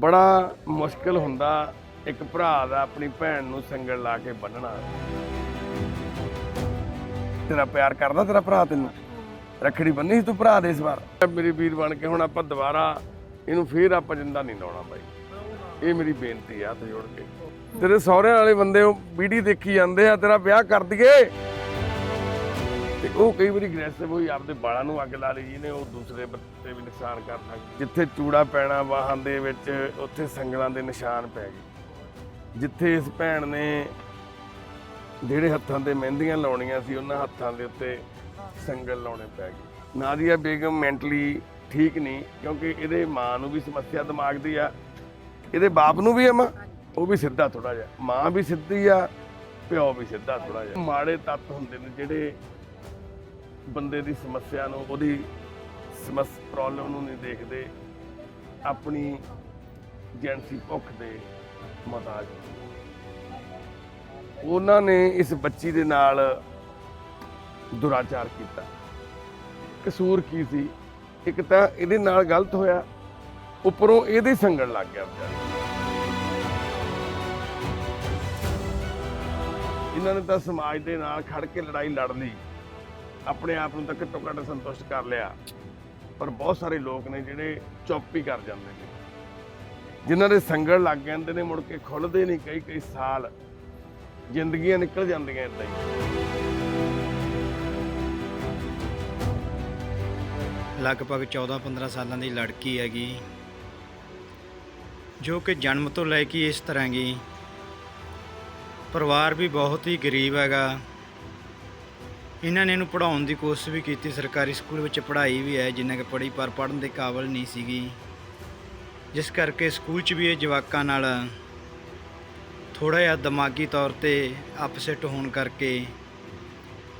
ਬੜਾ ਮੁਸ਼ਕਲ ਹੁੰਦਾ ਇੱਕ ਭਰਾ ਦਾ ਆਪਣੀ ਭੈਣ ਨੂੰ ਸੰਗਲ ਲਾ ਕੇ ਬੰਨਣਾ। ਤੇਰਾ ਪਿਆਰ ਕਰਦਾ ਤੇਰਾ ਭਰਾ ਤੈਨੂੰ? ਰੱਖੜੀ ਬੰਨੀ ਸੀ ਤੂੰ ਭਰਾ ਦੇ ਇਸ ਵਾਰ? ਮੇਰੀ ਵੀਰ ਬਣ ਕੇ ਹੁਣ ਆਪਾਂ ਦੁਬਾਰਾ ਇਹਨੂੰ ਫੇਰ ਆਪਾਂ ਜਿੰਦਾ ਨਹੀਂ ਲਾਉਣਾ ਬਾਈ। ਇਹ ਮੇਰੀ ਬੇਨਤੀ ਆ ਹੱਥ ਜੋੜ ਕੇ। ਤੇਰੇ ਸਹੁਰਿਆਂ ਵਾਲੇ ਬੰਦੇ ਉਹ ਵੀਡੀਓ ਦੇਖੀ ਜਾਂਦੇ ਆ, ਤੇਰਾ ਵਿਆਹ ਕਰ ਦਈਏ। ਤੇ ਉਹ ਕਈ ਵਾਰੀ ਅਗਰੈਸਿਵ ਹੋਈ, ਆਪਦੇ ਬਾਲਾਂ ਨੂੰ ਅੱਗ ਲਾ ਲਈ ਜਿਹਨੇ ਉਹ ਦੂਸਰੇ ਬੰਦੇ ਵੀ ਨੁਕਸਾਨ ਕਰ ਜਿੱਥੇ ਚੂੜਾ ਪੈਣਾ ਵਾਹਨ ਦੇ ਵਿੱਚ, ਉੱਥੇ ਸੰਗਲਾਂ ਦੇ ਨਿਸ਼ਾਨ ਪੈ ਗਏ। ਜਿੱਥੇ ਇਸ ਭੈਣ ਨੇ ਜਿਹੜੇ ਹੱਥਾਂ ਤੇ ਮਹਿੰਦੀਆਂ ਲਾਉਣੀਆਂ ਸੀ, ਉਹਨਾਂ ਹੱਥਾਂ ਦੇ ਉੱਤੇ ਸੰਗਲ ਲਾਉਣੇ ਪੈ ਗਏ। ਨਾਦੀਆ ਬੇਗਮ ਮੈਂਟਲੀ ਠੀਕ ਨਹੀਂ, ਕਿਉਂਕਿ ਇਹਦੇ ਮਾਂ ਨੂੰ ਵੀ ਸਮੱਸਿਆ ਦਿਮਾਗ ਦੀ ਆ। ਇਹਦੇ ਬਾਪ ਨੂੰ ਵੀ ਆ ਮਾਂ, ਉਹ ਵੀ ਸਿੱਧਾ ਥੋੜਾ ਜਿਹਾ। ਮਾਂ ਵੀ ਸਿੱਧੀ ਆ, ਪਿਓ ਵੀ ਸਿੱਧਾ ਥੋੜਾ ਜਿਹਾ। ਮਾੜੇ ਤੱਤ ਹੁੰਦੇ ਨੇ ਜਿਹੜੇ ਬੰਦੇ ਦੀ ਸਮੱਸਿਆ ਨੂੰ, ਉਹਦੀ ਸਮੱਸ ਪ੍ਰੋਬਲਮ ਨੂੰ ਨਹੀਂ ਦੇਖਦੇ, ਆਪਣੀ ਜੈਂਸੀ ਭੁੱਖ ਦੇ ਮਹਤਾਜ ਉਹਨਾਂ ਨੇ ਇਸ ਬੱਚੀ ਦੇ ਨਾਲ ਦੁਰਾਚਾਰ ਕੀਤਾ। ਕਸੂਰ ਕੀ ਸੀ? ਇੱਕ ਤਾਂ ਇਹਦੇ ਨਾਲ ਗਲਤ ਹੋਇਆ, ਉੱਪਰੋਂ ਇਹਦੇ ਸੰਗਣ ਲੱਗ ਗਿਆ ਵਿਚਾਰਾ। ਇਹਨਾਂ ਨੇ ਤਾਂ ਸਮਾਜ ਦੇ ਨਾਲ ਖੜ ਕੇ ਲੜਾਈ ਲੜ ਲਈ। ਆਪਣੇ ਆਪ ਨੂੰ ਤਾਂ ਘੱਟੋ ਘੱਟ ਸੰਤੁਸ਼ਟ ਕਰ ਲਿਆ। ਪਰ ਬਹੁਤ ਸਾਰੇ ਲੋਕ ਨੇ ਜਿਹੜੇ ਚੁੱਪ ਹੀ ਕਰ ਜਾਂਦੇ ਨੇ। ਜਿਨ੍ਹਾਂ ਦੇ ਸੰਗਲ ਲੱਗ ਜਾਂਦੇ ਨੇ, ਮੁੜ ਕੇ ਖੁੱਲਦੇ ਨਹੀਂ ਕਈ ਕਈ ਸਾਲ। ਜ਼ਿੰਦਗੀਆਂ ਨਿਕਲ ਜਾਂਦੀਆਂ ਇਦਾਂ ਹੀ। ਲਗਭਗ 14-15 ਸਾਲਾਂ ਦੀ ਲੜਕੀ ਹੈਗੀ। ਜੋ ਕਿ ਜਨਮ ਤੋਂ ਲੈ ਕੇ ਇਸ ਤਰ੍ਹਾਂ ਗਈ ਪਰਿਵਾਰ ਵੀ ਬਹੁਤ ਹੀ ਗਰੀਬ ਹੈਗਾ। ਇਹਨਾਂ ਨੇ ਇਹਨੂੰ ਪੜਾਉਣ ਦੀ ਕੋਸ਼ਿਸ਼ ਵੀ ਕੀਤੀ, ਸਰਕਾਰੀ ਸਕੂਲ ਵਿੱਚ ਪੜ੍ਹਾਈ ਵੀ ਹੈ, ਜਿੰਨਾ ਕਿ ਪੜ੍ਹੀ, ਪਰ ਪੜ੍ਹਨ ਦੇ ਕਾਬਲ ਨਹੀਂ ਸੀਗੀ। ਜਿਸ ਕਰਕੇ ਸਕੂਲ 'ਚ ਵੀ ਇਹ ਜਵਾਕਾਂ ਨਾਲ ਥੋੜਾ ਜਿਹਾ ਦਿਮਾਗੀ ਤੌਰ ਤੇ ਅਪਸੈਟ ਹੋਣ ਕਰਕੇ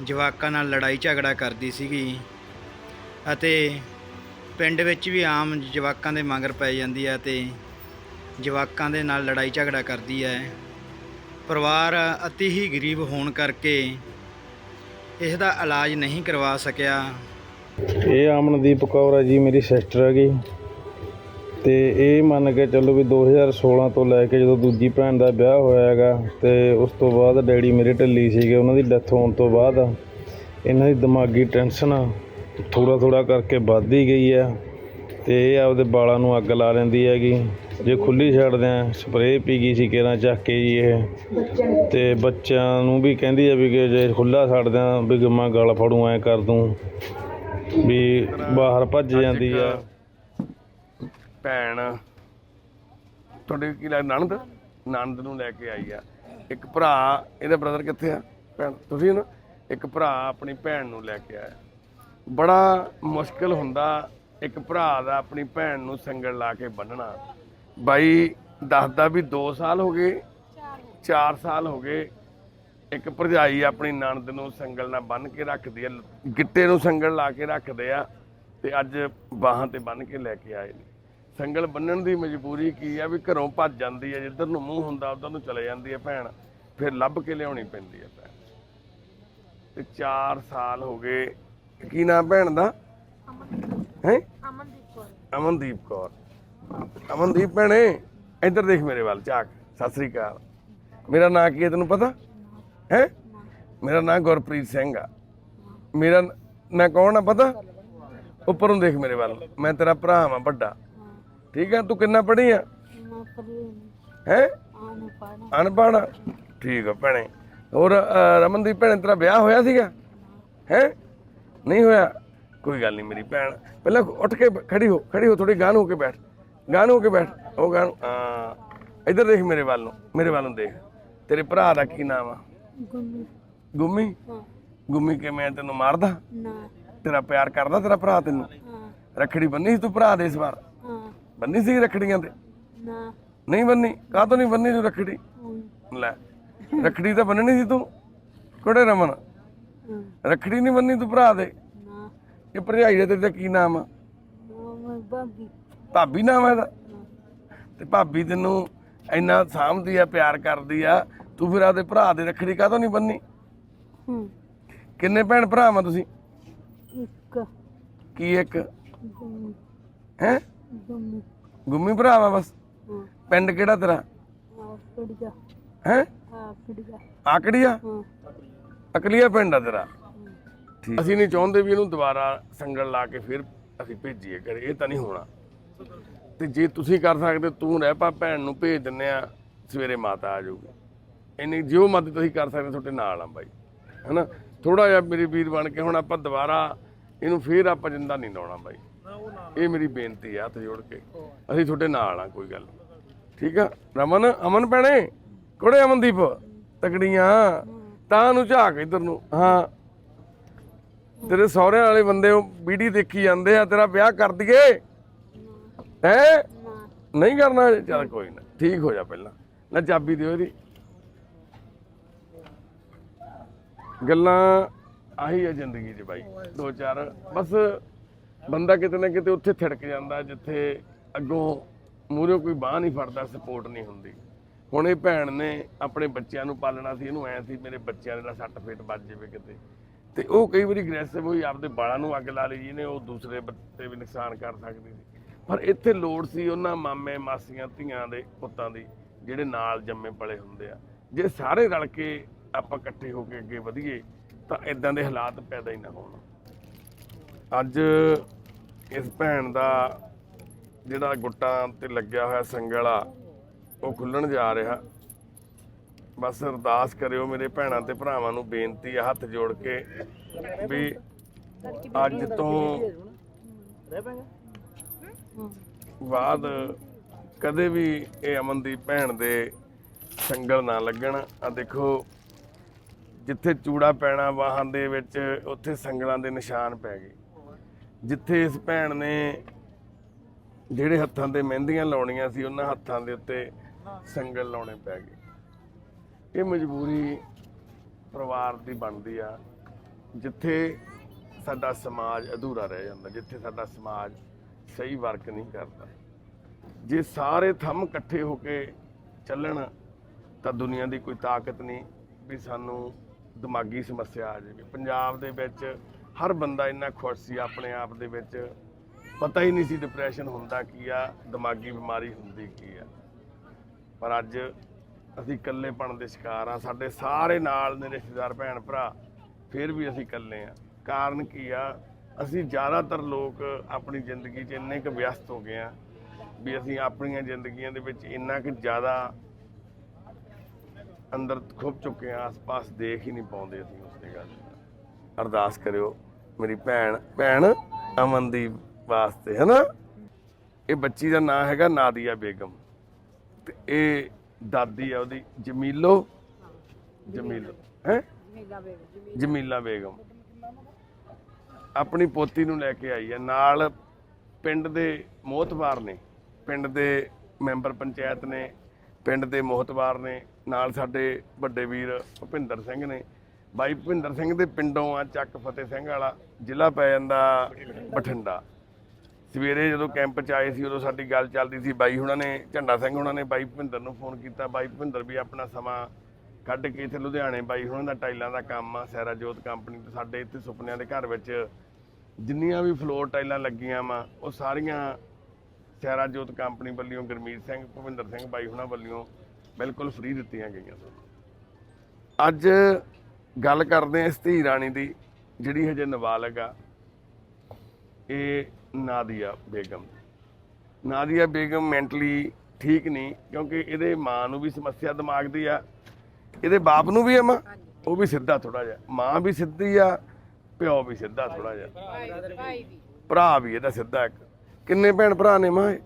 ਜਵਾਕਾਂ ਨਾਲ ਲੜਾਈ ਝਗੜਾ ਕਰਦੀ ਸੀਗੀ ਅਤੇ ਪਿੰਡ ਵਿੱਚ ਵੀ ਆਮ ਜਵਾਕਾਂ ਦੇ ਮਗਰ ਪੈ ਜਾਂਦੀ ਹੈ ਤੇ ਜਵਾਕਾਂ ਦੇ ਨਾਲ ਲੜਾਈ ਝਗੜਾ ਕਰਦੀ ਹੈ। ਪਰਿਵਾਰ ਅਤੀ ਹੀ ਗਰੀਬ ਹੋਣ ਕਰਕੇ ਇਸ ਦਾ ਇਲਾਜ ਨਹੀਂ ਕਰਵਾ ਸਕਿਆ। ਇਹ ਅਮਨਦੀਪ ਕੌਰ ਹੈ ਜੀ, ਮੇਰੀ ਸਿਸਟਰ ਹੈਗੀ। ਤੇ ਇਹ ਮੰਨ ਕੇ ਚੱਲੋ ਵੀ 2016 ਤੋਂ ਲੈ ਕੇ ਜਦੋਂ ਦੂਜੀ ਭੈਣ ਦਾ ਵਿਆਹ ਹੋਇਆ ਹੈਗਾ, ਤੇ ਉਸ ਤੋਂ ਬਾਅਦ ਡੈਡੀ ਮੇਰੇ ਢਿੱਲੀ ਸੀਗੇ, ਉਹਨਾਂ ਦੀ ਡੈਥ ਹੋਣ ਤੋਂ ਬਾਅਦ। ਇਹਨਾਂ ਦੀ ਦਿਮਾਗੀ ਟੈਨਸ਼ਨ ਥੋੜਾ ਥੋੜਾ ਕਰਕੇ ਵੱਧਦੀ ਗਈ ਹੈ ਤੇ ਇਹ ਆਪਦੇ ਵਾਲਾਂ ਨੂੰ ਅੱਗ ਲਾ ਲੈਂਦੀ ਹੈਗੀ। ਜੇ ਖੁੱਲੀ ਛੱਡਦੇ ਆ ਸਪਰੇਅ ਪੀ ਗਈ ਸੀ ਕੇਰਾਂ ਚੱਕ ਕੇ ਜੀ ਇਹ। ਤੇ ਬੱਚਿਆਂ ਨੂੰ ਵੀ ਕਹਿੰਦੀ ਆ ਵੀ ਕਿ ਜੇ ਖੁੱਲਾ ਛੱਡਦੇ ਆ ਵੀ ਮੈਂ ਗਲ ਫੜੂ ਐ ਕਰ ਦੂੰ। ਵੀ ਬਾਹਰ ਭੱਜ ਜਾਂਦੀ ਆ। ਭੈਣ ਤੁਹਾਡੇ ਕੀ ਲੱਗ ਨਣਦ? ਨਣਦ ਨੂੰ ਲੈ ਕੇ ਆਈ ਆ। ਇੱਕ ਭਰਾ ਇਹਦਾ ਬ੍ਰਦਰ ਕਿੱਥੇ ਆ? ਭੈਣ ਤੁਸੀਂ ਨਾ ਇੱਕ ਭਰਾ ਆਪਣੀ ਭੈਣ ਨੂੰ ਲੈ ਕੇ ਆਇਆ। ਬੜਾ ਮੁਸ਼ਕਲ ਹੁੰਦਾ ਇੱਕ ਭਰਾ ਦਾ ਆਪਣੀ ਭੈਣ ਨੂੰ ਸੰਗਲ ਲਾ ਕੇ ਬੰਨਣਾ। ਬਾਈ ਦੱਸਦਾ ਵੀ 2 ਸਾਲ ਹੋ ਗਏ? 4 ਸਾਲ ਹੋ ਗਏ। ਇੱਕ ਭਰਜਾਈ ਆਪਣੀ ਨਣਦ ਨੂੰ ਸੰਗਲ ਨਾਲ ਬੰਨ ਕੇ ਰੱਖਦੀ ਆ, ਗਿੱਟੇ ਨੂੰ ਸੰਗਲ ਲਾ ਕੇ ਰੱਖਦੇ ਆ ਤੇ ਅੱਜ ਬਾਹਾਂ ਤੇ ਬੰਨ ਕੇ ਲੈ ਕੇ ਆਏ ਨੇ। ਸੰਗਲ ਬੰਨਣ ਦੀ ਮਜਬੂਰੀ ਕੀ ਆ ਵੀ ਘਰੋਂ ਭੱਜ ਜਾਂਦੀ ਹੈ ਜਿੱਧਰ ਨੂੰ ਮੂੰਹ ਹੁੰਦਾ ਉਧਰ ਨੂੰ ਚਲੇ ਜਾਂਦੀ ਹੈ ਭੈਣ, ਫਿਰ ਲੱਭ ਕੇ ਲਿਆਉਣੀ ਪੈਂਦੀ ਹੈ ਭੈਣ। ਤੇ 4 ਸਾਲ ਹੋ ਗਏ। ਕੀ ਨਾਮ ਭੈਣ ਦਾ? ਹੈ? ਅਮਨਦੀਪ ਕੌਰ। ਅਮਨਦੀਪ ਕੌਰ। ਅਮਨਦੀਪ ਭੈਣੇ ਇੱਧਰ ਦੇਖ ਮੇਰੇ ਵੱਲ ਝਾਕ। ਸਤਿ ਸ੍ਰੀ ਅਕਾਲ। ਮੇਰਾ ਨਾਂ ਕੀ ਹੈ ਤੈਨੂੰ ਪਤਾ? ਹੈ? ਮੇਰਾ ਨਾਂ ਗੁਰਪ੍ਰੀਤ ਸਿੰਘ ਆ। ਮੇਰਾ ਮੈਂ ਕੌਣ ਆ ਪਤਾ? ਉੱਪਰੋਂ ਦੇਖ ਮੇਰੇ ਵੱਲ। ਮੈਂ ਤੇਰਾ ਭਰਾ ਆ ਵੱਡਾ। ਠੀਕ ਆ? ਤੂੰ ਕਿੰਨਾ ਪੜ੍ਹੀ ਆ? ਹੈ ਅਨਪੜ੍ਹ? ਠੀਕ ਆ ਭੈਣੇ। ਹੋਰ ਰਮਨਦੀਪ ਭੈਣੇ ਤੇਰਾ ਵਿਆਹ ਹੋਇਆ ਸੀਗਾ? ਹੈ? ਨਹੀਂ ਹੋਇਆ? ਕੋਈ ਗੱਲ ਨਹੀਂ ਮੇਰੀ ਭੈਣ। ਪਹਿਲਾਂ ਉੱਠ ਕੇ ਖੜੀ ਹੋ ਖੜੀ ਹੋ ਥੋੜੀ ਗਾਂ ਨੂੰ ਹੋ ਕੇ ਬੈਠ ਗਾਂ ਨੂੰ ਹੋ ਕੇ ਬੈਠ ਉਹ ਗਾਂ ਨੂੰ। ਹਾਂ। ਇੱਧਰ ਦੇਖ ਮੇਰੇ ਵੱਲ ਨੂੰ ਮੇਰੇ ਵੱਲ ਨੂੰ ਦੇਖ। ਤੇਰੇ ਭਰਾ ਦਾ ਕੀ ਨਾਮ ਆ? ਗੁੰਮੀ। ਗੁੰਮੀ? ਹਾਂ। ਗੁੰਮੀ ਕਿ ਮੈਂ ਤੈਨੂੰ ਮਾਰਦਾ? ਨਾ। ਤੇਰਾ ਪਿਆਰ ਕਰਦਾ ਤੇਰਾ ਭਰਾ ਤੈਨੂੰ? ਹਾਂ। ਰੱਖੜੀ ਬੰਨੀ ਸੀ ਤੂੰ ਭਰਾ ਦੇ ਇਸ ਵਾਰ? ਹਾਂ। ਬੰਨੀ ਸੀ ਰੱਖੜੀਆਂ ਤੇ? ਨਾ। ਨਹੀਂ ਬੰਨੀ। ਕਾਹ ਤੋਂ ਨਹੀਂ ਬੰਨੀ ਤੂੰ ਰੱਖੜੀ? ਲੈ ਰੱਖੜੀ ਤਾਂ ਬੰਨਣੀ ਸੀ ਤੂੰ। ਕੋੜੇ ਰਮਨ? ਰੱਖੜੀ ਨਹੀਂ ਬੰਨੀ ਤੂੰ ਭਰਾ ਦੇ। ਇਹ ਭਰਜਾਈ ਦਾ ਤੇਰੇ ਦਾ ਕੀ ਨਾਮ ਆ? ਭਾਬੀ। ਨਾਮ ਆ ਇਹਦਾ? ਤੇ ਭਾਬੀ ਤੈਨੂੰ ਇੰਨਾ ਸਾਂਭਦੀ ਆ ਪਿਆਰ ਕਰਦੀ ਆ ਤੂੰ ਫਿਰ ਆਪਦੇ ਭਰਾ ਦੇ ਰੱਖੜੀ ਕਾਹਤੋਂ ਨਹੀਂ ਬੰਨੀ ਹੂੰ। ਕਿੰਨੇ ਭੈਣ ਭਰਾ ਆ ਤੁਸੀਂ? ਇੱਕ। ਕੀ ਇੱਕ? ਗੁੰਮੀ। ਹੈ? ਗੁੰਮੀ। ਗੁੰਮੀ ਭਰਾ ਵਾ ਬਸ? ਹਾਂ। ਪਿੰਡ ਕਿਹੜਾ ਤੇਰਾ? ਆ? ਕੁੜੀਆ ਹੈ ਆ? ਕੁੜੀਆ ਆਕੜੀਆ ਹਾਂ। ਅਕਲੀਆ ਪਿੰਡ ਆ ਤੇਰਾ। ਅਸੀਂ ਨਹੀਂ ਚਾਹੁੰਦੇ ਵੀ ਇਹਨੂੰ ਦੁਬਾਰਾ ਸੰਗਲ ਲਾ ਕੇ ਫਿਰ ਅਸੀਂ ਭੇਜੀਏ ਕਰੇ ਇਹ ਤਾਂ ਨਹੀਂ ਹੋਣਾ। ਤੇ ਜੇ ਤੁਸੀਂ ਕਰ ਸਕਦੇ ਤੂੰ ਰਹਿ ਪਾ ਭੈਣ ਨੂੰ ਭੇਜ ਦਿੰਨੇ ਆ ਸਵੇਰੇ ਮਾਤਾ ਆ ਜਾਊਗੀ। ਇੰਨੀ ਜੋ ਮਦਦ ਤੁਸੀਂ ਕਰ ਸਕਦੇ ਤੁਹਾਡੇ ਨਾਲ ਆ ਬਾਈ। ਹੈਨਾ? ਥੋੜਾ ਜਿਹਾ ਮੇਰੇ ਵੀਰ ਬਣ ਕੇ ਹੁਣ ਆਪਾਂ ਦੁਬਾਰਾ ਇਹਨੂੰ ਫੇਰ ਆਪਾਂ ਜਿੰਦਾ ਨਹੀਂ ਲਾਉਣਾ ਬਾਈ। ਇਹ ਮੇਰੀ ਬੇਨਤੀ ਆ ਹੱਥ ਜੋੜ ਕੇ। ਅਸੀਂ ਤੁਹਾਡੇ ਨਾਲ ਆ ਕੋਈ ਗੱਲ। ਠੀਕ ਆ? ਰਮਨ ਅਮਨ ਭੈਣੇ ਕੋੜੇ ਅਮਨਦੀਪ ਤਕੜੀਆਂ। ਤਾਂ ਨੂੰ ਝਾਕ ਇਧਰ ਨੂੰ। ਹਾਂ। ਤੇਰੇ ਸਹੁਰਿਆਂ ਵਾਲੇ ਬੰਦੇ ਉਹ ਵੀਡੀਓ ਦੇਖੀ ਜਾਂਦੇ ਆ ਤੇਰਾ ਵਿਆਹ ਕਰ ਦਈਏ। ਹੈ? ਨਹੀਂ ਕਰਨਾ ਚੱਲ ਕੋਈ ਨਾ ਠੀਕ ਹੋ ਜਾ ਪਹਿਲਾਂ। ਲੈ ਚਾਬੀ ਦਿਓ ਇਹਦੀ। ਗੱਲਾਂ ਆਹੀ ਆ ਜ਼ਿੰਦਗੀ 'ਚ ਬਾਈ ਦੋ ਚਾਰ। ਬਸ ਬੰਦਾ ਕਿਤੇ ਨਾ ਕਿਤੇ ਉੱਥੇ ਥਿੜਕ ਜਾਂਦਾ ਜਿੱਥੇ ਅੱਗੋਂ ਮੂਹਰੇ ਕੋਈ ਬਾਹ ਨਹੀਂ ਫੜਦਾ ਸਪੋਰਟ ਨਹੀਂ ਹੁੰਦੀ। ਹੁਣ ਇਹ ਭੈਣ ਨੇ ਆਪਣੇ ਬੱਚਿਆਂ ਨੂੰ ਪਾਲਣਾ ਸੀ ਇਹਨੂੰ ਐ ਸੀ ਮੇਰੇ ਬੱਚਿਆਂ ਦੇ ਨਾਲ ਸੱਟ ਫੇਟ ਵੱਜ ਜਾਵੇ ਕਿਤੇ। ਤੇ ਉਹ ਕਈ ਵਾਰੀ ਅਗਰੈਸਿਵ ਹੋਈ, ਆਪਦੇ ਬਾਲਾਂ ਨੂੰ ਅੱਗ ਲਾ ਲਈ ਜਿਹਨੇ, ਉਹ ਦੂਸਰੇ ਬੱਤੇ ਵੀ ਨੁਕਸਾਨ ਕਰ ਸਕਦੀ ਸੀ। ਪਰ ਇੱਥੇ ਲੋੜ ਸੀ ਉਹਨਾਂ ਮਾਮੇ, ਮਾਸੀਆਂ, ਧੀਆਂ ਦੇ, ਪੁੱਤਾਂ ਦੀ, ਜਿਹੜੇ ਨਾਲ ਜੰਮੇ ਪਲੇ ਹੁੰਦੇ ਆ। ਜੇ ਸਾਰੇ ਰਲ ਕੇ ਆਪਾਂ ਇਕੱਠੇ ਹੋ ਕੇ ਅੱਗੇ ਵਧੀਏ, ਤਾਂ ਇਦਾਂ ਦੇ ਹਾਲਾਤ ਪੈਦਾ ਹੀ ਨਾ ਹੋਣ। ਅੱਜ ਇਸ ਭੈਣ ਦਾ ਜਿਹੜਾ ਗੁੱਟਾਂ ਤੇ ਲੱਗਿਆ ਹੋਇਆ ਸੰਗਲ ਆ ਉਹ ਖੁੱਲਣ ਜਾ ਰਿਹਾ। ਬਸ ਅਰਦਾਸ ਕਰਿਓ ਮੇਰੇ ਭੈਣਾਂ ਤੇ ਭਰਾਵਾਂ ਨੂੰ ਬੇਨਤੀ ਆ, ਹੱਥ ਜੋੜ ਕੇ ਵੀ ਅੱਜ ਤੋਂ ਬਾਅਦ ਕਦੇ ਵੀ ਇਹ ਅਮਨ ਦੀ ਭੈਣ ਦੇ ਸੰਗਲ ਨਾ ਲੱਗਣ। ਆ ਦੇਖੋ, ਜਿੱਥੇ ਚੂੜਾ ਪੈਣਾ ਵਾਹਾਂ ਦੇ ਵਿੱਚ, ਉੱਥੇ ਸੰਗਲਾਂ ਦੇ ਨਿਸ਼ਾਨ ਪੈ ਗਏ। ਜਿੱਥੇ ਇਸ ਭੈਣ ਨੇ ਜਿਹੜੇ ਹੱਥਾਂ ਤੇ ਮਹਿੰਦੀਆਂ ਲਾਉਣੀਆਂ ਸੀ, ਉਹਨਾਂ ਹੱਥਾਂ ਦੇ ਉੱਤੇ ਸੰਗਲ ਲਾਉਣੇ ਪੈ ਗਏ। ਇਹ ਮਜਬੂਰੀ ਪਰਿਵਾਰ ਦੀ ਬਣਦੀ ਆ, ਜਿੱਥੇ ਸਾਡਾ ਸਮਾਜ ਅਧੂਰਾ ਰਹਿ ਜਾਂਦਾ, ਜਿੱਥੇ ਸਾਡਾ ਸਮਾਜ ਸਹੀ ਵਰਕ ਨਹੀਂ ਕਰਦਾ। ਜੇ ਸਾਰੇ ਥੰਮ ਇਕੱਠੇ ਹੋ ਕੇ ਚੱਲਣ, ਤਾਂ ਦੁਨੀਆ ਦੀ ਕੋਈ ਤਾਕਤ ਨਹੀਂ ਵੀ ਸਾਨੂੰ ਦਿਮਾਗੀ ਸਮੱਸਿਆ ਆ ਜਾਵੇ। ਪੰਜਾਬ ਦੇ ਵਿੱਚ ਹਰ ਬੰਦਾ ਇੰਨਾ ਖੁਸ਼ ਸੀ, ਆਪਣੇ ਆਪ ਦੇ ਵਿੱਚ ਪਤਾ ਹੀ ਨਹੀਂ ਸੀ ਡਿਪਰੈਸ਼ਨ ਹੁੰਦਾ ਕੀ ਆ, ਦਿਮਾਗੀ ਬਿਮਾਰੀ ਹੁੰਦੀ ਕੀ ਆ। ਪਰ ਅੱਜ ਅਸੀਂ ਇਕੱਲੇ ਇਕੱਲੇਪਣ ਦੇ ਸ਼ਿਕਾਰ ਆ ਸਾਡੇ ਸਾਰੇ ਨਾਲ ਨੇ ਰਿਸ਼ਤੇਦਾਰ, ਭੈਣ ਭਰਾ, ਫਿਰ ਵੀ ਅਸੀਂ ਇਕੱਲੇ ਆ ਕਾਰਨ ਕੀ ਆ? ਅਸੀਂ ਜ਼ਿਆਦਾਤਰ ਲੋਕ ਆਪਣੀ ਜ਼ਿੰਦਗੀ 'ਚ ਇੰਨੇ ਕੁ ਵਿਅਸਤ ਹੋ ਗਏ ਆ ਵੀ ਅਸੀਂ ਆਪਣੀਆਂ ਜ਼ਿੰਦਗੀਆਂ ਦੇ ਵਿੱਚ ਇੰਨਾ ਕੁ ਜ਼ਿਆਦਾ ਅੰਦਰ ਖੁੱਬ ਚੁੱਕੇ ਆ ਆਸ-ਪਾਸ ਦੇਖ ਹੀ ਨਹੀਂ ਪਾਉਂਦੇ ਅਸੀਂ ਉਸ ਦੀ ਗੱਲ ਅਰਦਾਸ ਕਰਿਓ, ਮੇਰੀ ਭੈਣ ਭੈਣ ਅਮਨਦੀਪ ਵਾਸਤੇ, ਹੈਨਾ? ਇਹ ਬੱਚੀ ਦਾ ਨਾਂ ਹੈਗਾ ਨਾਦੀਆ ਬੇਗਮ ਤੇ ਇਹ ਦਾਦੀ ਆ ਉਹਦੀ, ਜਮੀਲੋ? ਜਮੀਲੋ, ਹੈ? ਜਮੀਲਾ ਬੇਗਮ। ਆਪਣੀ ਪੋਤੀ ਨੂੰ ਲੈ ਕੇ ਆਈ ਹੈ, ਨਾਲ ਪਿੰਡ ਦੇ ਮੋਹਤਵਾਰ ਨੇ, ਪਿੰਡ ਦੇ ਮੈਂਬਰ ਪੰਚਾਇਤ ਨੇ, ਪਿੰਡ ਦੇ ਮੋਹਤਵਾਰ ਨੇ, ਨਾਲ ਸਾਡੇ ਵੱਡੇ ਵੀਰ ਭੁਪਿੰਦਰ ਸਿੰਘ ਨੇ। ਬਾਈ ਭੁਪਿੰਦਰ ਸਿੰਘ ਦੇ ਪਿੰਡੋਂ ਆ ਚੱਕ ਫਤਿਹ ਸਿੰਘ ਵਾਲਾ, ਜ਼ਿਲ੍ਹਾ ਪੈ ਜਾਂਦਾ ਬਠਿੰਡਾ। ਸਵੇਰੇ ਜਦੋਂ ਕੈਂਪ 'ਚ ਆਏ ਸੀ, ਉਦੋਂ ਸਾਡੀ ਗੱਲ ਚੱਲਦੀ ਸੀ ਬਾਈ ਹੁਣਾਂ ਨੇ, ਝੰਡਾ ਸਿੰਘ ਹੁਣਾਂ ਨੇ ਬਾਈ ਭੁਪਿੰਦਰ ਨੂੰ ਫੋਨ ਕੀਤਾ। ਬਾਈ ਭੁਪਿੰਦਰ ਵੀ ਆਪਣਾ ਸਮਾਂ ਕੱਢ ਕੇ ਇੱਥੇ ਲੁਧਿਆਣੇ, ਬਾਈ ਹੁਣਾਂ ਦਾ ਟਾਈਲਾਂ ਦਾ ਕੰਮ ਆ ਸੈਰਾ ਜੋਤ ਕੰਪਨੀ ਤੇ ਸਾਡੇ ਇੱਥੇ ਸੁਪਨਿਆਂ ਦੇ ਘਰ ਵਿੱਚ ਜਿੰਨੀਆਂ ਵੀ ਫਲੋਰ ਟਾਈਲਾਂ ਲੱਗੀਆਂ ਵਾ, ਉਹ ਸਾਰੀਆਂ ਸੈਰਾ ਜੋਤ ਕੰਪਨੀ ਵੱਲੋਂ, ਗੁਰਮੀਤ ਸਿੰਘ, ਭੁਪਿੰਦਰ ਸਿੰਘ ਬਾਈ ਹੁਣਾਂ ਵੱਲੋਂ ਬਿਲਕੁਲ ਫ੍ਰੀ ਦਿੱਤੀਆਂ ਗਈਆਂ ਸਨ। ਅੱਜ ਗੱਲ ਕਰਦੇ ਹਾਂ ਇਸ ਧੀ ਰਾਣੀ ਦੀ, ਜਿਹੜੀ ਹਜੇ ਨਾਬਾਲਗ ਆ। ਇਹ ਨਾਦੀਆ ਬੇਗਮ। ਨਾਦੀਆ ਬੇਗਮ ਮੈਂਟਲੀ ਠੀਕ ਨਹੀਂ, ਕਿਉਂਕਿ ਇਹਦੇ ਮਾਂ ਨੂੰ ਵੀ ਸਮੱਸਿਆ ਦਿਮਾਗ ਦੀ ਆ, ਇਹਦੇ ਬਾਪ ਨੂੰ ਵੀ ਆ ਮਾਂ, ਉਹ ਵੀ ਸਿੱਧਾ ਥੋੜਾ ਜਿਹਾ, ਮਾਂ ਵੀ ਸਿੱਧੀ ਆ, ਪਿਓ ਵੀ ਸਿੱਧਾ ਥੋੜਾ ਜਿਹਾ। ਭਰਾ ਵੀ ਇਹਦਾ ਸਿੱਧਾ ਇੱਕ। ਕਿੰਨੇ ਭੈਣ ਭਰਾ ਨੇ ਮਾਂ ਇਹ?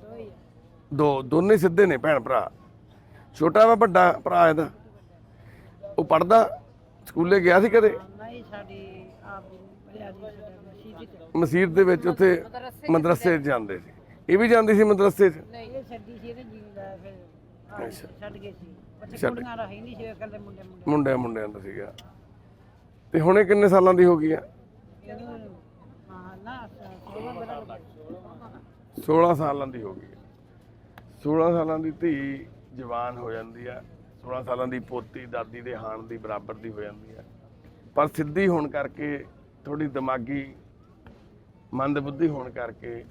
ਦੋ, ਦੋਨੇ ਸਿੱਧੇ ਨੇ ਭੈਣ ਭਰਾ। ਛੋਟਾ ਵਾ, ਵੱਡਾ ਭਰਾ ਇਹਦਾ। ਉਹ ਪੜਦਾ ਸਕੂਲੇ ਗਿਆ ਸੀ ਕਦੇ? ਨਹੀਂ, ਸਾਡੀ ਆਪ ਭਰਿਆ ਦੀ ਮਸੀਤ ਦੇ ਵਿੱਚ ਉੱਥੇ ਮਦਰਸੇ 'ਚ ਜਾਂਦੇ ਸੀ। ਇਹ ਵੀ ਜਾਂਦੀ ਸੀ ਮਦਰਸੇ 'ਚ? ਇਹ ਛੱਡੀ ਸੀ ਤੇ ਜੀ ਦਾ ਫਿਰ ਅੱਛਾ। ਛੱਡ ਗਏ ਸੀ। ਬੱਚੇ ਛੱਡ- ਕੁੜੀਆਂ ਦਾ ਹੀ ਨਹੀਂ ਸੀ ਇਕੱਲੇ ਮੁੰਡੇ ਮੁੰਡੇ। ਮੁੰਡਿਆਂ ਮੁੰਡਿਆਂ ਦਾ ਸੀਗਾ। ਤੇ ਹੁਣੇ ਕਿੰਨੇ ਸਾਲਾਂ ਦੀ ਹੋ ਗਈ ਆ? ਇਹਨੂੰ ਹਾਂ ਨਾ ਸੋਲਾਂ ਬੜਾ 16 ਸਾਲਾਂ ਦੀ ਹੋ ਗਈ ਆ। 16 ਸਾਲਾਂ ਦੀ ਧੀ ਜਵਾਨ ਹੋ ਜਾਂਦੀ ਆ। 16 ਸਾਲਾਂ ਦੀ ਪੋਤੀ ਦਾਦੀ ਦੇ ਹਾਣ ਦੀ ਬਰਾਬਰ ਦੀ ਹੋ ਜਾਂਦੀ ਆ। ਪਰ ਸਿੱਧੀ ਹੋਣ ਕਰਕੇ ਥੋੜੀ ਦਿਮਾਗੀ ਮੰਦਬੁੱਧੀ ਹੋਣ ਕਰਕੇ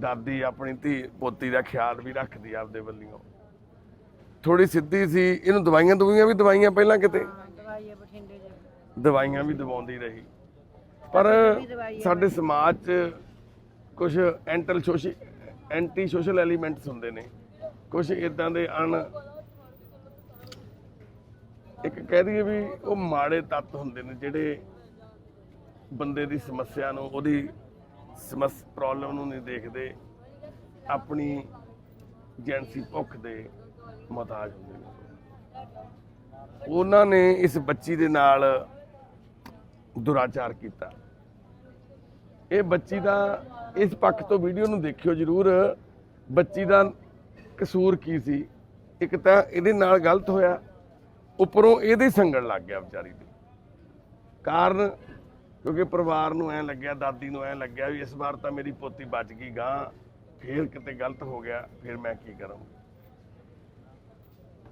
ਦਾਦੀ ਆਪਣੀ ਧੀ ਪੋਤੀ ਦਾ ਖਿਆਲ ਵੀ ਰੱਖਦੀ ਆਪਦੇ ਵੱਲੋਂ। ਥੋੜੀ ਸਿੱਧੀ ਸੀ ਇਹਨੂੰ ਦਵਾਈਆਂ ਦਵਾਈਆਂ ਵੀ ਦਵਾਈਆਂ ਪਹਿਲਾਂ ਕਿਤੇ? ਬਠਿੰਡੇ ਜੀ ਦਵਾਈਆਂ ਵੀ ਦਵਾਉਂਦੀ ਰਹੀ। ਪਰ ਸਾਡੇ ਸਮਾਜ 'ਚ ਕੁਝ ਐਂਟਲ ਸੋਸ਼ਲ ਐਂਟੀ ਸੋਸ਼ਲ ਐਲੀਮੈਂਟਸ ਹੁੰਦੇ ਨੇ। ਕੁਝ ਇਦਾਂ ਦੇ ਅਣ ਇੱਕ ਕਹਿ ਦਈਏ ਵੀ ਉਹ ਮਾੜੇ ਤੱਤ ਹੁੰਦੇ ਨੇ ਜਿਹੜੇ ਬੰਦੇ ਦੀ ਸਮੱਸਿਆ ਨੂੰ, ਉਹਦੀ ਸਮੱਸ ਪ੍ਰੋਬਲਮ ਨੂੰ ਨਹੀਂ ਦੇਖਦੇ, ਆਪਣੀ ਜੈਂਸੀ ਭੁੱਖ ਦੇ ਮੁਹਤਾਜ ਹੁੰਦੇ ਨੇ। ਉਹਨਾਂ ਨੇ ਇਸ ਬੱਚੀ ਦੇ ਨਾਲ ਦੁਰਾਚਾਰ ਕੀਤਾ। ਇਹ ਬੱਚੀ ਦਾ ਇਸ ਪੱਖ ਤੋਂ ਵੀਡੀਓ ਨੂੰ ਦੇਖਿਓ ਜਰੂਰ, ਬੱਚੀ ਦਾ ਕਸੂਰ ਕੀ ਸੀ? ਇੱਕ ਤਾਂ ਇਹਦੇ ਨਾਲ ਗਲਤ ਹੋਇਆ, ਉੱਪਰੋਂ ਇਹਦੇ ਹੀ ਸੰਗਣ ਲੱਗ ਗਿਆ ਵਿਚਾਰੀ ਦੇ ਕਾਰਨ ਕਿਉਂਕਿ ਪਰਿਵਾਰ ਨੂੰ ਐ ਲੱਗਿਆ, ਦਾਦੀ ਨੂੰ ਐ ਲੱਗਿਆ ਵੀ ਇਸ ਵਾਰ ਤਾਂ ਮੇਰੀ ਪੋਤੀ ਬਚ ਗਈ ਗਾਂ, ਫੇਰ ਕਿਤੇ ਗਲਤ ਹੋ ਗਿਆ, ਫਿਰ ਮੈਂ ਕੀ ਕਰਾਂ?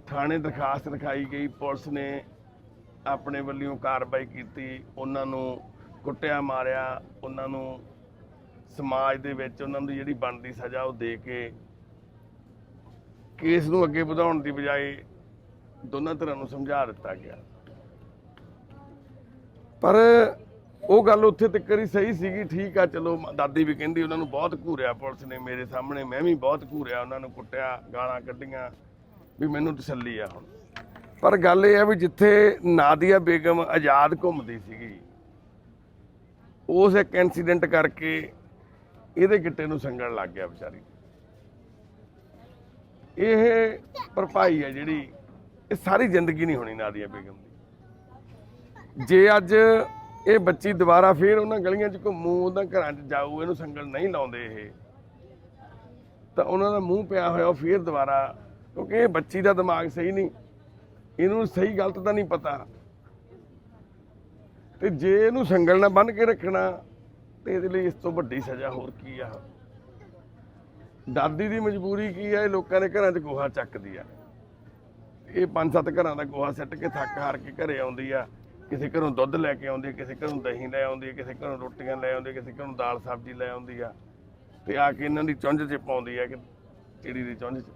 ਥਾਣੇ ਦਰਖਾਸਤ ਲਿਖਾਈ ਗਈ, ਪੁਲਿਸ ਨੇ ਆਪਣੇ ਵੱਲੋਂ ਕਾਰਵਾਈ ਕੀਤੀ, ਉਹਨਾਂ ਨੂੰ ਕੁੱਟਿਆ ਮਾਰਿਆ, ਉਹਨਾਂ ਨੂੰ ਸਮਾਜ ਦੇ ਵਿੱਚ ਉਹਨਾਂ ਨੂੰ ਜਿਹੜੀ ਬਣਦੀ ਸਜ਼ਾ ਉਹ ਦੇ ਕੇ ਕੇਸ ਨੂੰ ਅੱਗੇ ਵਧਾਉਣ ਦੀ ਬਜਾਏ ਦੋਨਾਂ ਤਰ੍ਹਾਂ ਨੂੰ ਸਮਝਾ ਦਿੱਤਾ ਗਿਆ। ਪਰ ਉਹ ਗੱਲ ਉੱਥੇ ਤੱਕ ਹੀ ਸਹੀ ਸੀਗੀ, ਠੀਕ ਆ, ਚਲੋ ਦਾਦੀ ਵੀ ਕਹਿੰਦੀ ਉਹਨਾਂ ਨੂੰ ਬਹੁਤ ਘੂਰਿਆ ਪੁਲਿਸ ਨੇ ਮੇਰੇ ਸਾਹਮਣੇ, ਮੈਂ ਵੀ ਬਹੁਤ ਘੂਰਿਆ, ਉਹਨਾਂ ਨੂੰ ਕੁੱਟਿਆ, ਗਾਲਾਂ ਕੱਢੀਆਂ, ਵੀ ਮੈਨੂੰ ਤਸੱਲੀ ਆ ਹੁਣ। ਪਰ ਗੱਲ ਇਹ ਆ ਵੀ ਜਿੱਥੇ ਨਾਦੀਆ ਬੇਗਮ ਆਜ਼ਾਦ ਘੁੰਮਦੀ ਸੀਗੀ, ਉਸ ਇੱਕ ਇਨਸੀਡੈਂਟ ਕਰਕੇ ਇਹਦੇ ਗਿੱਟੇ ਨੂੰ ਸੰਗਣ ਲੱਗ ਗਿਆ ਵਿਚਾਰੀ। ਇਹ ਭਰਪਾਈ ਹੈ ਜਿਹੜੀ, ਇਹ ਸਾਰੀ ਜ਼ਿੰਦਗੀ ਨਹੀਂ ਹੋਣੀ ਨਾਦੀਆ ਬੇਗਮ ਦੀ। ਜੇ ਅੱਜ ਇਹ ਬੱਚੀ ਦੁਬਾਰਾ ਫੇਰ ਉਹਨਾਂ ਗਲੀਆਂ 'ਚ ਘੁੰਮੂ, ਉਹਨਾਂ ਘਰਾਂ 'ਚ ਜਾਊ, ਇਹਨੂੰ ਸੰਗਲ ਨਹੀਂ ਲਾਉਂਦੇ ਇਹ। ਤਾਂ ਉਹਨਾਂ ਦਾ ਮੂੰਹ ਪਿਆ ਹੋਇਆ, ਉਹ ਫੇਰ ਦੁਬਾਰਾ, ਕਿਉਂਕਿ ਇਹ ਬੱਚੀ ਦਾ ਦਿਮਾਗ ਸਹੀ ਨਹੀਂ। ਇਹਨੂੰ ਸਹੀ ਗਲਤ ਤਾਂ ਨਹੀਂ ਪਤਾ। ਤੇ ਜੇ ਇਹਨੂੰ ਸੰਗਲ ਨਾਲ ਬੰਨ ਕੇ ਰੱਖਣਾ, ਤੇ ਇਹਦੇ ਲਈ ਇਸ ਤੋਂ ਵੱਡੀ ਸਜ਼ਾ ਹੋਰ ਕੀ ਆ? ਦਾਦੀ ਦੀ ਮਜਬੂਰੀ ਕੀ ਆ? ਇਹ ਲੋਕਾਂ ਦੇ ਘਰਾਂ 'ਚ ਗੋਹਾ ਚੱਕਦੀ ਆ। ਇਹ ਪੰਜ ਸੱਤ ਘਰਾਂ ਦਾ ਗੋਹਾ ਸੱਟ ਕੇ ਥੱਕ ਹਾਰ ਕੇ ਘਰੇ ਆਉਂਦੀ ਆ। ਕਿਸੇ ਘਰੋਂ ਦੁੱਧ ਲੈ ਕੇ ਆਉਂਦੀ ਹੈ, ਕਿਸੇ ਘਰੋਂ ਦਹੀਂ ਲੈ ਆਉਂਦੀ ਹੈ, ਕਿਸੇ ਘਰੋਂ ਰੋਟੀਆਂ ਲੈ ਆਉਂਦੀ ਆ ਕਿਸੇ ਘਰੋਂ ਦਾਲ ਸਬਜ਼ੀ ਲੈ ਆਉਂਦੀ ਆ ਤੇ ਆ ਕੇ ਇਹਨਾਂ ਦੀ ਚੁੰਝ 'ਚ ਪਾਉਂਦੀ ਆ ਕਿ ਚਿੜੀ ਦੀ ਚੁੰਝ 'ਚ।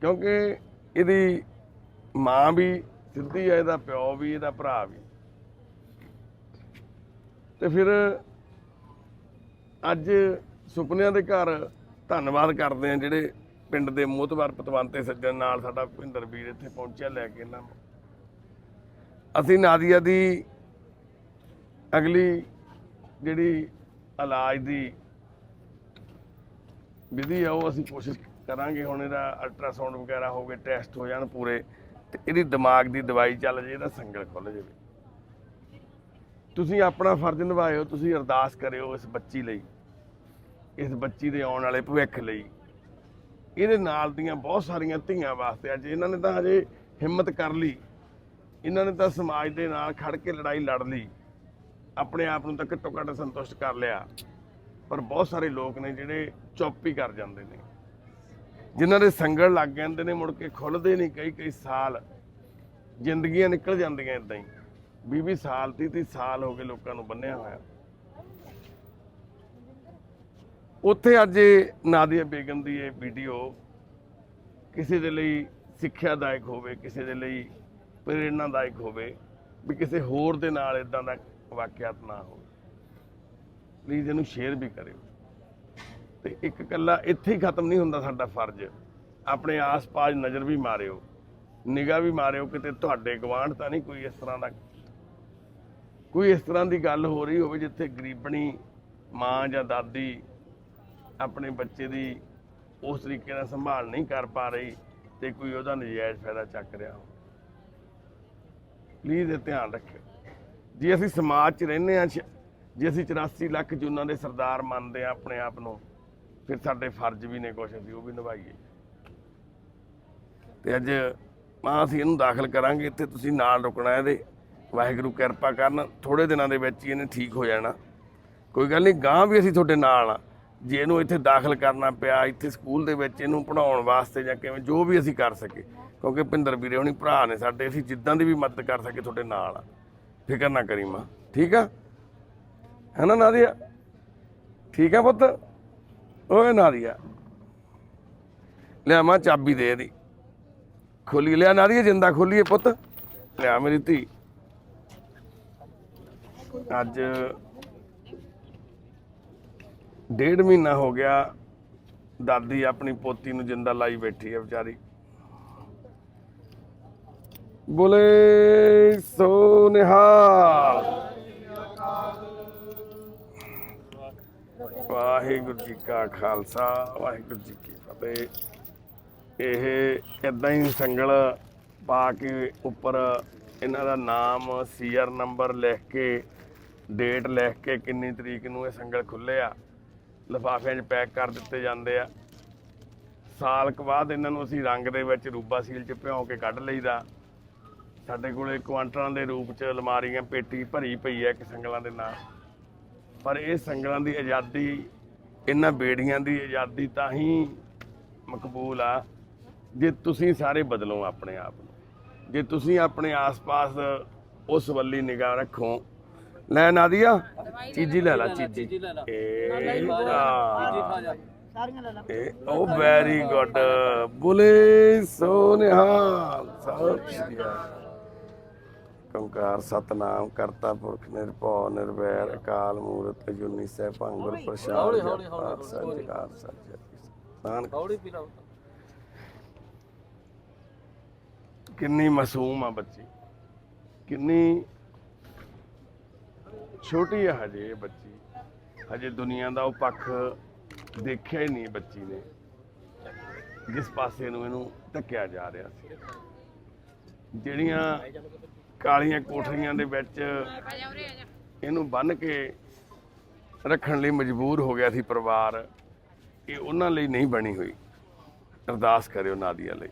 ਕਿਉਂਕਿ ਇਹਦੀ ਮਾਂ ਵੀ ਸਿੱਧੀ ਆ, ਇਹਦਾ ਪਿਓ ਵੀ, ਇਹਦਾ ਭਰਾ ਵੀ। ਤੇ ਫਿਰ ਅੱਜ ਸੁਪਨਿਆਂ ਦੇ ਘਰ ਧੰਨਵਾਦ ਕਰਦੇ ਆ ਜਿਹੜੇ ਪਿੰਡ ਦੇ ਮੋਹਤਵਾਰ ਪਤਵੰਤੇ ਸੱਜਣ ਨਾਲ ਸਾਡਾ ਭਿੰਦਰ ਵੀਰ ਇੱਥੇ ਪਹੁੰਚਿਆ ਲੈ ਕੇ ਇਹਨਾਂ ਨੂੰ। ਅਸੀਂ ਨਾਦੀਆ ਦੀ ਅਗਲੀ ਜਿਹੜੀ ਇਲਾਜ ਦੀ ਵਿਧੀ ਆ, ਉਹ ਅਸੀਂ ਕੋਸ਼ਿਸ਼ ਕਰਾਂਗੇ। ਹੁਣ ਇਹਦਾ ਅਲਟਰਾਸਾਊਂਡ ਵਗੈਰਾ ਹੋ ਗਏ ਟੈਸਟ ਹੋ ਜਾਣ ਪੂਰੇ, ਤੇ ਇਹਦੀ ਦਿਮਾਗ ਦੀ ਦਵਾਈ ਚੱਲ ਜੇ, ਇਹਦਾ ਸੰਗਲ ਖੁੱਲ ਜਾਵੇ। ਤੁਸੀਂ ਆਪਣਾ ਫਰਜ਼ ਨਿਭਾਇਓ, ਤੁਸੀਂ ਅਰਦਾਸ ਕਰਿਓ ਇਸ ਬੱਚੀ ਲਈ, ਇਸ ਬੱਚੀ ਦੇ ਆਉਣ ਵਾਲੇ ਭਵਿੱਖ ਲਈ। ਇਹਦੇ ਨਾਲ ਦੀਆਂ ਬਹੁਤ ਸਾਰੀਆਂ ਧੀਆਂ ਵਾਸਤੇ ਅੱਜ ਇਹਨਾਂ ਨੇ ਤਾਂ ਹਜੇ ਹਿੰਮਤ ਕਰ ਲਈ। ਇਹਨਾਂ ਨੇ ਤਾਂ ਸਮਾਜ ਦੇ ਨਾਲ ਖੜ ਕੇ ਲੜਾਈ ਲੜ ਲਈ। ਆਪਣੇ ਆਪ ਨੂੰ ਤਾਂ ਘੱਟੋ ਘੱਟ ਸੰਤੁਸ਼ਟ ਕਰ ਲਿਆ। ਪਰ ਬਹੁਤ ਸਾਰੇ ਲੋਕ ਨੇ ਜਿਹੜੇ ਚੁੱਪ ਹੀ ਕਰ ਜਾਂਦੇ ਨੇ। ਜਿਨ੍ਹਾਂ ਦੇ ਸੰਗਲ ਲੱਗ ਜਾਂਦੇ ਨੇ, ਮੁੜ ਕੇ ਖੁੱਲਦੇ ਨਹੀਂ ਕਈ ਕਈ ਸਾਲ। ਜ਼ਿੰਦਗੀਆਂ ਨਿਕਲ ਜਾਂਦੀਆਂ ਇਦਾਂ ਹੀ। 20 ਸਾਲ 30 30 ਸਾਲ ਹੋ ਗਏ ਲੋਕਾਂ ਨੂੰ ਬੰਨਿਆ ਹੋਇਆ। ਉੱਥੇ ਅੱਜ ਇਹ ਨਾਦੀਆ ਬੇਗਮ ਦੀ ਇਹ ਵੀਡੀਓ ਕਿਸੇ ਦੇ ਲਈ ਸਿੱਖਿਆਦਾਇਕ ਹੋਵੇ, ਕਿਸੇ ਦੇ ਲਈ ਪ੍ਰੇਰਣਾਦਾਇਕ ਹੋਵੇ ਵੀ ਕਿਸੇ ਹੋਰ ਦੇ ਨਾਲ ਇਦਾਂ ਦਾ ਵਾਕਿਆਤ ਨਾ ਹੋਵੇ। ਪਲੀਜ਼ ਇਹਨੂੰ ਸ਼ੇਅਰ ਵੀ ਕਰਿਓ। ਤੇ ਇੱਕ ਕੱਲਾ ਇੱਥੇ ਹੀ ਖਤਮ ਨਹੀਂ ਹੁੰਦਾ ਸਾਡਾ ਫਰਜ਼। ਆਪਣੇ ਆਸ-ਪਾਸ ਨਜ਼ਰ ਵੀ ਮਾਰਿਓ, ਨਿਗਾਹ ਵੀ ਮਾਰਿਓ, ਕਿਤੇ ਤੁਹਾਡੇ ਗਵਾਂਢ ਤਾਂ ਨਹੀਂ ਕੋਈ ਇਸ ਤਰ੍ਹਾਂ ਦਾ। ਕੋਈ ਇਸ ਤਰ੍ਹਾਂ ਦੀ ਗੱਲ ਹੋ ਰਹੀ ਹੋਵੇ ਜਿੱਥੇ ਗਰੀਬਣੀ ਮਾਂ ਜਾਂ ਦਾਦੀ ਆਪਣੇ ਬੱਚੇ ਦੀ ਉਸ ਤਰੀਕੇ ਨਾਲ ਸੰਭਾਲ ਨਹੀਂ ਕਰ ਪਾ ਰਹੀ ਤੇ ਕੋਈ ਉਹਦਾ ਨਜਾਇਜ਼ ਫਾਇਦਾ ਚੱਕ ਰਿਹਾ ਹੋਵੇ। ਪਲੀਜ਼ ਇਹ ਧਿਆਨ ਰੱਖਿਓ। ਜੇ ਅਸੀਂ ਸਮਾਜ 'ਚ ਰਹਿੰਦੇ ਆ ਜੇ ਅਸੀਂ 84 ਲੱਖ ਜੁਨਾਂ ਦੇ ਸਰਦਾਰ ਮੰਨਦੇ ਆ ਆਪਣੇ ਆਪ ਨੂੰ, ਫਿਰ ਸਾਡੇ ਫਰਜ਼ ਵੀ ਨੇ ਕੁਛ, ਅਸੀਂ ਉਹ ਵੀ ਨਿਭਾਈਏ। ਤੇ ਅੱਜ ਮਾਂ ਅਸੀਂ ਇਹਨੂੰ ਦਾਖਲ ਕਰਾਂਗੇ, ਇੱਥੇ ਤੁਸੀਂ ਨਾਲ ਰੁਕਣਾ ਇਹਦੇ। ਵਾਹਿਗੁਰੂ ਕਿਰਪਾ ਕਰਨ ਥੋੜੇ ਦਿਨਾਂ ਦੇ ਵਿੱਚ ਹੀ ਇਹਨੇ ਠੀਕ ਹੋ ਜਾਣਾ। ਕੋਈ ਗੱਲ ਨਹੀਂ ਗਾਂ ਵੀ ਅਸੀਂ ਤੁਹਾਡੇ ਨਾਲ ਆ। ਜੇ ਇਹਨੂੰ ਇੱਥੇ ਦਾਖਲ ਕਰਨਾ ਪਿਆ, ਇੱਥੇ ਸਕੂਲ ਦੇ ਵਿੱਚ ਇਹਨੂੰ ਪੜਾਉਣ ਵਾਸਤੇ ਜਾਂ ਕਿਵੇਂ, ਜੋ ਵੀ ਅਸੀਂ ਕਰ ਸਕੇ ਕਿਉਂਕਿ ਭਿੰਦਰ ਵੀਰੇ ਹੁਣੀ ਭਰਾ ਨੇ ਸਾਡੇ, ਅਸੀਂ ਜਿੱਦਾਂ ਦੀ ਵੀ ਮਦਦ ਕਰ ਸਕੇ ਤੁਹਾਡੇ ਨਾਲ ਆ। ਫਿਕਰ ਨਾ ਕਰੀ ਮਾਂ, ਠੀਕ ਆ? ਹੈ ਨਾ ਨਾਦੀਆ? ਠੀਕ ਆ ਪੁੱਤ? ਓਏ ਨਾਰੀਆ ਲਿਆ ਮਾਂ ਚਾਬੀ ਦੇ ਦੀ। ਖੋਲੀ, ਲਿਆ ਨਾਰੀਆ ਜਿੰਦਾ ਖੋਲੀਏ ਪੁੱਤ। ਲਿਆ ਮੇਰੀ ਧੀ। ਅੱਜ ਡੇਢ ਮਹੀਨਾ ਹੋ ਗਿਆ, ਦਾਦੀ ਆਪਣੀ ਪੋਤੀ ਨੂੰ ਜਿੰਦਾ ਲਾਈ ਬੈਠੀ ਹੈ ਵਿਚਾਰੀ। ਬੋਲੇ ਸੋ ਨਿਹਾਲ ਵਾਹਿਗੁਰੂ ਜੀ ਕਾ ਖਾਲਸਾ, ਵਾਹਿਗੁਰੂ ਜੀ ਕੀ ਫਤਿਹ। ਇਹ ਇਦਾਂ ਹੀ ਸੰਗਲ ਪਾ ਕੇ ਉੱਪਰ ਇਹਨਾਂ ਦਾ ਨਾਮ, ਸੀਆਰ ਨੰਬਰ ਲਿਖ ਕੇ, ਡੇਟ ਲਿਖ ਕੇ ਕਿੰਨੀ ਤਰੀਕ ਨੂੰ ਇਹ ਸੰਗਲ ਖੁੱਲੇ ਆ। ਲਿਫਾਫਿਆਂ 'ਚ ਪੈਕ ਕਰ ਦਿੱਤੇ ਜਾਂਦੇ ਆ। ਸਾਲ ਕੁ ਬਾਅਦ ਇਹਨਾਂ ਨੂੰ ਅਸੀਂ ਰੰਗ ਦੇ ਵਿੱਚ ਰੂਬਾ ਸੀਲ 'ਚ ਭਿਉਂ ਕੇ ਕੱਢ ਲਈਦਾ। ਸਾਡੇ ਕੋਲੇ ਕੁਆਂਟਲਾਂ ਦੇ ਰੂਪ 'ਚ ਅਲਮਾਰੀਆਂ ਪੇਟੀ ਭਰੀ ਪਈ ਹੈ ਇੱਕ ਸੰਗਲਾਂ ਦੇ ਨਾਲ। ਪਰ ਇਹ ਸੰਗਲਾਂ ਦੀ ਆਜ਼ਾਦੀ ਇਹਨਾਂ ਬੇੜੀਆਂ ਦੀ ਆਜ਼ਾਦੀ ਤਾਂ ਹੀ ਮਕਬੂਲ ਆ ਜੇ ਤੁਸੀਂ ਸਾਰੇ ਬਦਲੋ ਆਪਣੇ ਆਪ ਨੂੰ। ਜੇ ਤੁਸੀਂ ਆਪਣੇ ਆਸ-ਪਾਸ ਉਸ ਵੱਲੀ ਨਿਗਾਹ ਰੱਖੋ। ਲੈ ਨਾਦੀਆ ਚੀਜੀ ਲੈ ਲੈ ਚੀਜੀ ਇਹ ਆ ਸਾਰੀਆਂ ਲੈ ਲਾ। ਇਹ ਉਹ ਵੈਰੀ ਗੁੱਡ ਬੁਲੇ ਸੋ ਨਿਹਾਲ ਸਤਿ ਸ਼੍ਰੀ ਅਕਾਲ। ਕੰਕਾਰ ਸਤਨਾਮ ਕਰਤਾ ਪੁਰਖ ਨਿਰਭਉ ਨਿਰਵੈਰ ਅਕਾਲ ਮੂਰਤ ਅਜੂਨੀ ਸਹਿ ਭੰਗੁਰ ਪ੍ਰਸ਼ਾਦ ਸੱਚ ਨਾਨਕ ਕਿੰਨੀ ਮਾਸੂਮ ਆ ਬੱਚੀ। ਕਿੰਨੀ ਛੋਟੀ ਆ ਹਜੇ ਬੱਚੀ। ਹਜੇ ਦੁਨੀਆ ਦਾ ਉਹ ਪੱਖ ਦੇਖਿਆ ਹੀ ਨਹੀਂ ਬੱਚੀ ਨੇ। ਜਿਸ ਪਾਸੇ ਨੂੰ ਇਹਨੂੰ ਧੱਕਿਆ ਜਾ ਰਿਹਾ ਸੀ। ਜਿਹੜੀਆਂ ਕਾਲੀਆਂ ਕੋਠੜੀਆਂ ਦੇ ਵਿੱਚ ਇਹਨੂੰ ਬੰਨ ਕੇ ਰੱਖਣ ਲਈ ਮਜਬੂਰ ਹੋ ਗਿਆ ਸੀ ਪਰਿਵਾਰ ਇਹ ਉਹਨਾਂ ਲਈ ਨਹੀਂ ਬਣੀ ਹੋਈ। ਅਰਦਾਸ ਕਰਿਓ ਨਾਦੀਆ ਲਈ।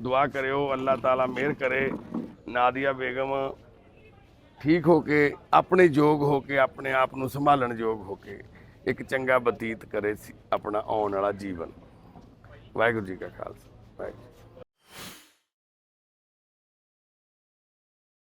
ਦੁਆ ਕਰਿਓ, ਅੱਲਾਹ ਤਾਲਾ ਮਿਹਰ ਕਰੇ। ਨਾਦੀਆ ਬੇਗਮ ਠੀਕ ਹੋ ਕੇ, ਆਪਣੇ ਯੋਗ ਹੋ ਕੇ, ਆਪਣੇ ਆਪ ਨੂੰ ਸੰਭਾਲਣ ਯੋਗ ਹੋ ਕੇ ਇੱਕ ਚੰਗਾ ਬਤੀਤ ਕਰੇ ਸੀ ਆਪਣਾ ਆਉਣ ਵਾਲਾ ਜੀਵਨ। ਵਾਹਿਗੁਰੂ ਜੀ ਕਾ ਖਾਲਸਾ। ਵਾਹਿਗੁਰੂ